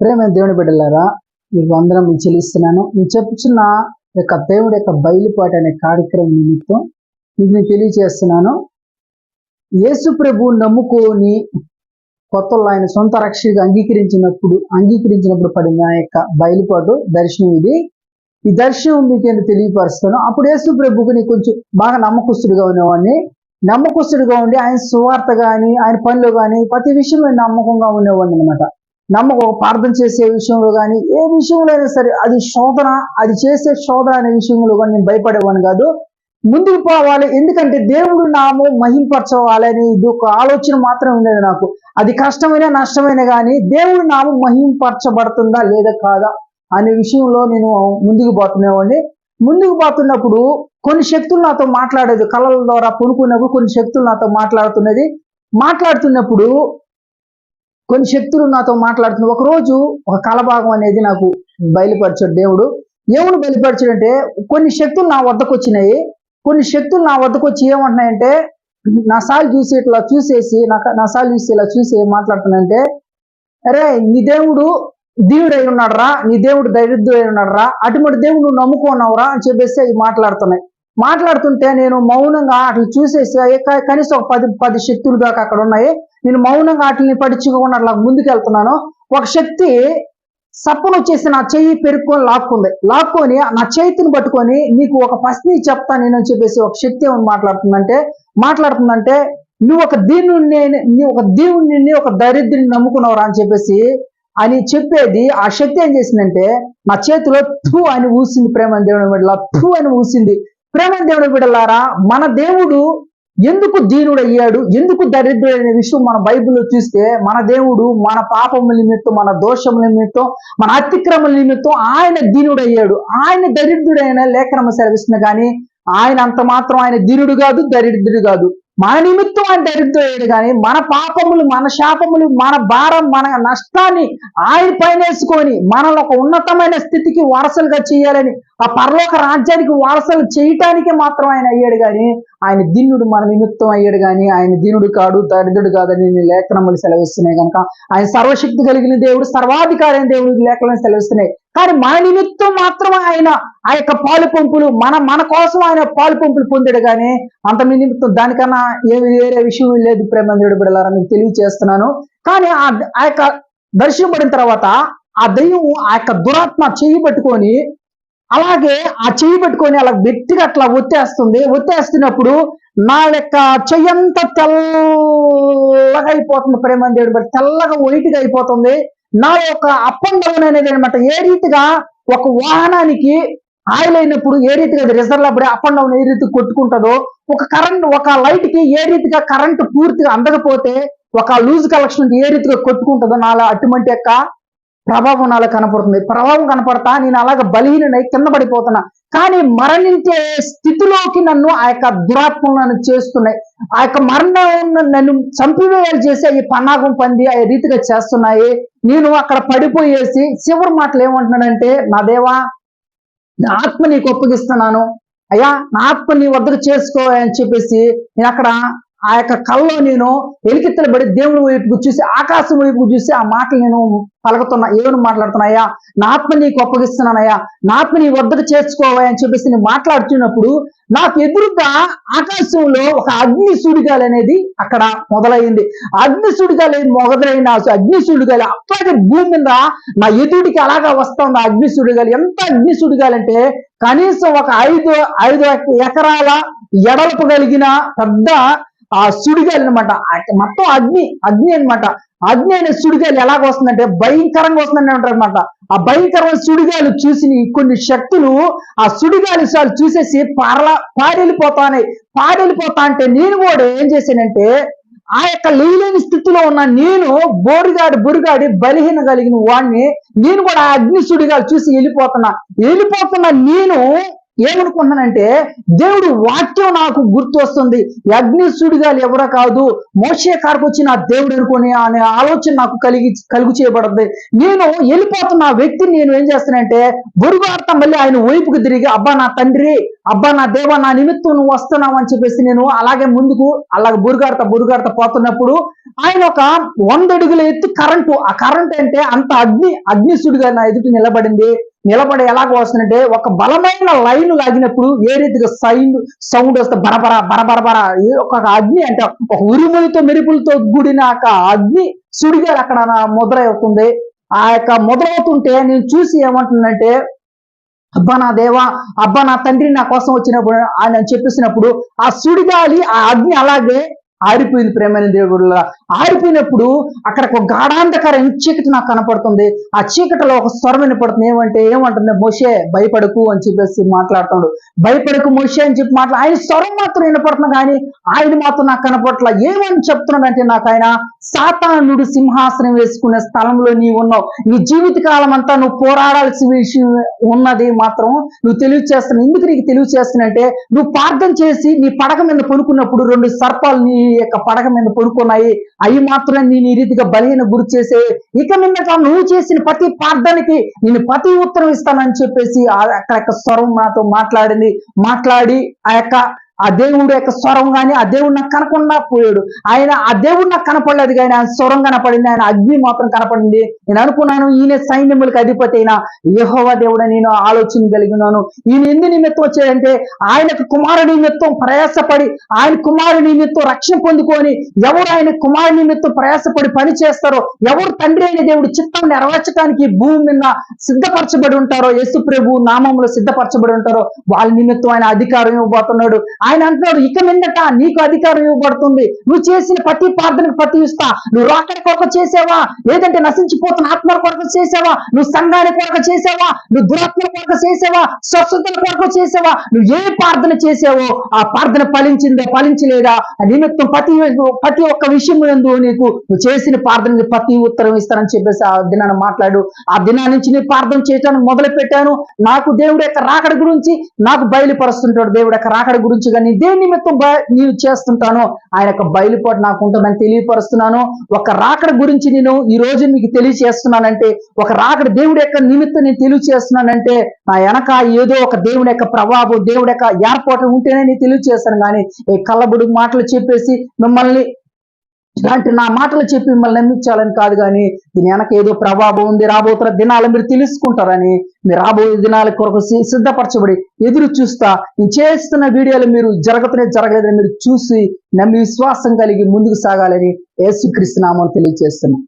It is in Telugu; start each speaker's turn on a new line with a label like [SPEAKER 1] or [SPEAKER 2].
[SPEAKER 1] ప్రేమ దేవుని బిడ్డలారా మీకు అందరం చెల్లిస్తున్నాను. నేను చెప్పుచున్న యొక్క దేవుడి యొక్క బయలుపాటు అనే కార్యక్రమం నిమిత్తం మీకు నేను తెలియజేస్తున్నాను. యేసు ప్రభు నమ్ముకొని కొత్తలో ఆయన సొంత రక్షగా అంగీకరించినప్పుడు అంగీకరించినప్పుడు పడిన యొక్క బయలుపాటు దర్శనం ఇది. ఈ దర్శనం మీకు నేను తెలియపరుస్తాను. అప్పుడు యేసు ప్రభుకు నేను కొంచెం బాగా నమ్మకస్తుడిగా ఉండేవాడిని నమ్మకస్తుడిగా ఉండి ఆయన సువార్త కానీ ఆయన పనులు కానీ ప్రతి విషయంలో నమ్మకంగా ఉండేవాడిని అనమాట నమ్మకం ప్రార్థన చేసే విషయంలో కానీ ఏ విషయంలో అయినా సరే అది శోధన అది చేసే శోధన అనే విషయంలో కానీ నేను భయపడేవాడిని కాదు. ముందుకు పోవాలి ఎందుకంటే దేవుడు నాము మహింపరచవాలి అనే ఇది ఒక ఆలోచన మాత్రం ఉండేది నాకు. అది కష్టమైన నష్టమైన కానీ దేవుడు నాము మహింపరచబడుతుందా లేదా కాదా అనే విషయంలో నేను ముందుకు పోతున్నవాడిని. ముందుకు పోతున్నప్పుడు కొన్ని శక్తులు నాతో మాట్లాడేది కళల ద్వారా పొనుకున్నప్పుడు కొన్ని శక్తులు నాతో మాట్లాడుతున్నది. మాట్లాడుతున్నప్పుడు కొన్ని శక్తులు నాతో మాట్లాడుతున్నాయి ఒక రోజు ఒక కలభాగం అనేది నాకు బయలుపరిచాడు దేవుడు. ఏముడు బయలుపరిచాడంటే కొన్ని శక్తులు నా వద్దకు వచ్చినాయి. కొన్ని శక్తులు నా వద్దకు వచ్చి ఏమంటున్నాయంటే నా సాలు చూసి ఇట్లా చూసేసి నా నా సార్లు చూసి ఇలా చూసి ఏం మాట్లాడుతున్నాయంటే అరే నీ దేవుడు దీవుడై ఉన్నాడరా నీ దేవుడు దరిద్రుడై ఉన్నాడరా అటువంటి దేవుడు నువ్వు నమ్ముకున్నావురా అని చెప్పేసి అవి మాట్లాడుతున్నాయి. మాట్లాడుతుంటే నేను మౌనంగా అట్లా చూసేసి కనీసం ఒక పది పది శక్తులు దాకా అక్కడ ఉన్నాయి. నేను మౌనంగా వాటిని పడుచుకోకుండా అట్లా ముందుకెళ్తున్నాను. ఒక శక్తి సప్పును వచ్చేసి నా చెయ్యి పెరుక్కొని లాక్కుంది. లాక్కొని నా చేతిని పట్టుకొని నీకు ఒక ప్రశ్న చెప్తా నేను అని చెప్పేసి ఒక శక్తి ఏమని మాట్లాడుతుందంటే మాట్లాడుతుందంటే నువ్వు ఒక దీనుడిని నువ్వు ఒక దేవుడిని ఒక దరిద్రుని నమ్ముకున్నావురా అని చెప్పేసి అని చెప్పేది ఆ శక్తి ఏం చేసిందంటే నా చేతిలో థూ అని ఊసింది ప్రేమ దేవుని బిడ్డలా థూ అని ఊసింది. ప్రేమ దేవుని బిడ్డలారా మన దేవుడు ఎందుకు దీనుడు అయ్యాడు ఎందుకు దరిద్రుడు అనే విషయం మన బైబిల్లో చూస్తే మన దేవుడు మన పాపముల నిమిత్తం మన దోషముల నిమిత్తం మన అతిక్రమల నిమిత్తం ఆయన దీనుడు అయ్యాడు ఆయన దరిద్రుడైన లేఖనము సెలవిస్తుంది కానీ ఆయన అంత మాత్రం ఆయన దీనుడు కాదు దరిద్రుడు కాదు. మన నిమిత్తం ఆయన దరిద్రుడు కానీ మన పాపములు మన శాపములు మన భారం మన నష్టాన్ని ఆయన పైన వేసుకొని మనల్ని ఒక ఉన్నతమైన స్థితికి వారసులుగా చేయాలని ఆ పరలోక రాజ్యానికి వారసులు చేయటానికే మాత్రం ఆయన అయ్యాడు కానీ ఆయన దీనుడు మన నిమిత్తం అయ్యాడు కానీ ఆయన దీనుడు కాడు దరిద్రుడు కాదని నేను లేఖనములు సెలవిస్తున్నాయి కనుక. ఆయన సర్వశక్తి కలిగిన దేవుడు సర్వాధికారైన దేవుడు లేఖలను సెలవిస్తున్నాయి. కానీ మన నిమిత్తం మాత్రం ఆయన ఆ యొక్క పాలు పంపులు మన మన కోసం ఆయన పాలు పంపులు పొందాడు కానీ అంత మీ నిమిత్తం దానికన్నా ఏమి వేరే విషయం లేదు ప్రేమందుడు బిడలారా మీకు తెలియజేస్తున్నాను కానీ ఆ ఆ యొక్క దర్శనం పడిన తర్వాత ఆ దయ్యం ఆ యొక్క దురాత్మ చెయ్యి పట్టుకొని అలాగే ఆ చెయ్యి పట్టుకొని అలా గట్టిగా అట్లా ఒత్తేస్తుంది. ఒత్తేస్తున్నప్పుడు నా యొక్క చెయ్యంతా తెల్లగా అయిపోతుంది ప్రేమ దేవుడు తెల్లగా వైట్గా అయిపోతుంది. నా యొక్క అప్ అండ్ డౌన్ అనేది అనమాట ఏ రీతిగా ఒక వాహనానికి ఆయిల్ అయినప్పుడు ఏ రీతిగా అది రిజర్వ్ అప్పుడే అప్ అండ్ డౌన్ ఏ రీతి కొట్టుకుంటుందో ఒక కరెంట్ ఒక లైట్కి ఏ రీతిగా కరెంట్ పూర్తిగా అందకపోతే ఒక లూజ్ కలెక్షన్ ఏ రీతిగా కొట్టుకుంటుందో నాలో అటువంటి యొక్క ప్రభావం నాలో కనపడుతుంది. ప్రభావం కనపడతా నేను అలాగ బలహీనై కింద పడిపోతున్నా కానీ మరణించే స్థితిలోకి నన్ను ఆ యొక్క దురాత్మలు నన్ను చేస్తున్నాయి. ఆ యొక్క మరణం నన్ను చంపివేయాలి చేసి ఈ పన్నాగం పంది ఆ రీతిగా చేస్తున్నాయి. నేను అక్కడ పడిపోయేసి చివరి మాటలు ఏమంటున్నాడంటే నా దేవా నా ఆత్మ నీకు ఒప్పగిస్తున్నాను అయ్యా నా ఆత్మ నీ వద్దకు చేసుకో అని చెప్పేసి నేను అక్కడ ఆ యొక్క కళ్ళలో నేను ఎలికెత్తలబడి దేవుని వైపుకు చూసి ఆకాశం వైపుకు చూసి ఆ మాటలు నేను పలుకుతున్నా. ఏమని మాట్లాడుతున్నాయా నా ఆత్మ నీకు అప్పగిస్తున్నానయ్యా నా ఆత్మ నీ వద్దకు చేర్చుకోవా అని చెప్పేసి నేను మాట్లాడుతున్నప్పుడు నాకు ఎదురుగా ఆకాశంలో ఒక అగ్ని సుడిగాలి అనేది అక్కడ మొదలైంది. అగ్ని సుడిగాలి మొదలైన అగ్ని సుడిగాలి అట్లాగే భూమి మీద నా ఎదుటికి అలాగా వస్తుంది ఆ అగ్ని సుడిగాలి ఎంత అగ్ని సుడిగాలి అంటే కనీసం ఒక ఐదు ఐదు ఎకరాల ఎడల్పు కలిగిన పెద్ద ఆ సుడిగాలి అనమాట మొత్తం అగ్ని అగ్ని అనమాట అగ్ని అనే సుడిగాలి ఎలాగ వస్తుందంటే భయంకరంగా వస్తుందని అంటారనమాట ఆ భయంకరమైన సుడిగాలు చూసి కొన్ని శక్తులు ఆ సుడిగాలి సార్లు చూసేసి పారలా పాడెళ్ళిపోతానే పాడెళ్ళిపోతా అంటే నేను కూడా ఏం చేశానంటే ఆ యొక్క లేని స్థితిలో ఉన్న నేను బోరుగాడి బురిగాడి బలహీన కలిగిన వాడిని నేను కూడా ఆ అగ్ని సుడిగాలు చూసి వెళ్ళిపోతున్నా. వెళ్ళిపోతున్న నేను ఏమనుకుంటున్నానంటే దేవుడు వాక్యం నాకు గుర్తు వస్తుంది ఈ ఎవరో కాదు మోసే కారకు వచ్చిన దేవుడు అనుకుని అనే ఆలోచన నాకు కలిగి కలుగు చేయబడుతుంది నేను వెళ్ళిపోతున్న వ్యక్తిని నేను ఏం చేస్తానంటే బురుగార్త మళ్ళీ ఆయన వైపుకు తిరిగి అబ్బా నా తండ్రి అబ్బా నా దేవ నా నిమిత్తం నువ్వు వస్తున్నావు అని చెప్పేసి నేను అలాగే ముందుకు అలాగే బురుగార్త బురుగార్త పోతున్నప్పుడు ఆయన ఒక వంద అడుగుల ఎత్తు కరెంటు ఆ కరెంట్ అంటే అంత అగ్ని అగ్నిసుడిగా నా ఎదుటి నిలబడింది. నిలబడి ఎలాగ వస్తుందంటే ఒక బలమైన లైన్ లాగినప్పుడు ఏ రీతిగా సైన్ సౌండ్ వస్తే బరబర బరబరబర ఒక అగ్ని అంటే ఒక ఉరుములతో మెరుపులతో కూడిన ఒక అగ్ని సుడిగారు అక్కడ ముద్ర అవుతుంది ఆ యొక్క మొదలవుతుంటే నేను చూసి ఏమంటుందంటే అబ్బా నా దేవా అబ్బా నా తండ్రి నా కోసం వచ్చినప్పుడు ఆయన చెప్పేసినప్పుడు ఆ సుడిగాలి ఆ అగ్ని అలాగే ఆరిపోయింది ప్రేమైన దేవుడులా ఆరిపోయినప్పుడు అక్కడ ఒక గాఢాంధకారం చీకటి నాకు కనపడుతుంది. ఆ చీకటిలో ఒక స్వరం వినపడుతుంది. ఏమంటే ఏమంటుంది? మోషే భయపడకు అని చెప్పేసి మాట్లాడుతున్నాడు. భయపడకు మోషే అని చెప్పి మాట్లా ఆయన స్వరం మాత్రం వినపడుతున్నా కానీ ఆయన మాత్రం నాకు కనపడట్లా. ఏమని చెప్తున్నాడంటే నాకు ఆయన సాతానుడు సింహాసనం వేసుకునే స్థలంలో నీవు ఉన్నావు. నీ జీవిత కాలం అంతా నువ్వు పోరాడాల్సిన విషయం ఉన్నది మాత్రం నువ్వు తెలియచేస్తున్నావు. ఎందుకు నీకు తెలియచేస్తున్నా అంటే నువ్వు ప్రార్థన చేసి నీ పడక మీద పడుకున్నప్పుడు రెండు సర్పాలు నీ యొక్క పడక మీద పడుకున్నాయి. అవి మాత్రం నేను ఈ రీతిగా బలహీన గురి చేసే ఇక నిన్నట నువ్వు చేసిన ప్రతి ప్రార్థనకి నేను ప్రతి ఉత్తరం ఇస్తానని చెప్పేసి ఆ- అక్కడ యొక్క స్వరం నాతో మాట్లాడింది. మాట్లాడి ఆ యొక్క ఆ దేవుడు యొక్క స్వరం కానీ ఆ దేవుడు నాకు కనకుండా పోయాడు. ఆయన ఆ దేవుడు నాకు కనపడలేదు కానీ ఆయన స్వరం కనపడింది ఆయన అగ్ని మాత్రం కనపడింది. నేను అనుకున్నాను ఈయన సైన్యములకు అధిపతి అయిన యహోవ దేవుడు నేను ఆలోచన కలిగినాను ఈయన ఎందు నిమిత్తం వచ్చాడంటే ఆయనకు కుమారు నిమిత్తం ప్రయాసపడి ఆయన కుమారు నిమిత్తం రక్షణ పొందుకొని ఎవరు ఆయన కుమారు నిమిత్తం ప్రయాసపడి పని చేస్తారో ఎవరు తండ్రి అయిన దేవుడు చిత్తం నెరవేర్చడానికి భూమి మీద సిద్ధపరచబడి ఉంటారో యేసు ప్రభు నామంలో సిద్ధపరచబడి ఉంటారో వాళ్ళ నిమిత్తం ఆయన అధికారం ఇవ్వబోతున్నాడు. ఆయన అంటున్నాడు ఇక మీదట నీకు అధికారం ఇవ్వబడుతుంది. నువ్వు చేసిన ప్రతి ప్రార్థనకు ప్రతి ఇస్తా. నువ్వు రాకడి కొరకు చేసావా? లేదంటే నశించిపోతున్న ఆత్మల కొరకు చేసావా? నువ్వు సంఘానికి కొరకు చేసావా? నువ్వు దురాత్మల కొరకు చేసావా? స్వస్థతల కొరకు చేసావా? నువ్వు ఏ ప్రార్థన చేసావో ఆ ప్రార్థన ఫలించిందా ఫలించలేదా? నిమిత్తం ప్రతి ప్రతి ఒక్క విషయం ఎందు నీకు నువ్వు చేసిన ప్రార్థనకి ప్రతి ఉత్తరం ఇస్తానని చెప్పేసి ఆ దినాన్ని మాట్లాడు. ఆ దినా నుంచి నేను ప్రార్థన చేయటానికి మొదలు పెట్టాను నాకు దేవుడు యొక్క రాకడ గురించి నాకు బయలుపరుస్తుంటాడు దేవుడు యొక్క రాకడ గురించి కానీ దేని నిమిత్తం నేను చేస్తుంటాను ఆయన యొక్క బయలుపాటు నాకు ఉంటుందని తెలియపరుస్తున్నాను. ఒక రాకడ గురించి నేను ఈ రోజు మీకు తెలియచేస్తున్నానంటే ఒక రాకడ దేవుడి యొక్క నిమిత్తం నేను తెలియచేస్తున్నానంటే నా వెనక ఏదో ఒక దేవుడి యొక్క ప్రభావం దేవుడి యొక్క ఏర్పాటు ఉంటేనే నేను తెలియచేస్తాను. కానీ ఈ కళ్ళబుడు మాటలు చెప్పేసి మిమ్మల్ని ఇలాంటి నా మాటలు చెప్పి మిమ్మల్ని నమ్మించాలని కాదు కానీ దీని వెనక ఏదో ప్రభావం ఉంది రాబోతున్న దినాలు మీరు తెలుసుకుంటారని మీరు రాబోయే దినాల కొరకు సిద్ధపరచబడి ఎదురు చూస్తా నేను చేస్తున్న వీడియోలు మీరు జరగతనే జరగలేదని మీరు చూసి నమ్మి విశ్వాసం కలిగి ముందుకు సాగాలని యేసుక్రీస్తు నామం తెలియజేస్తున్నా.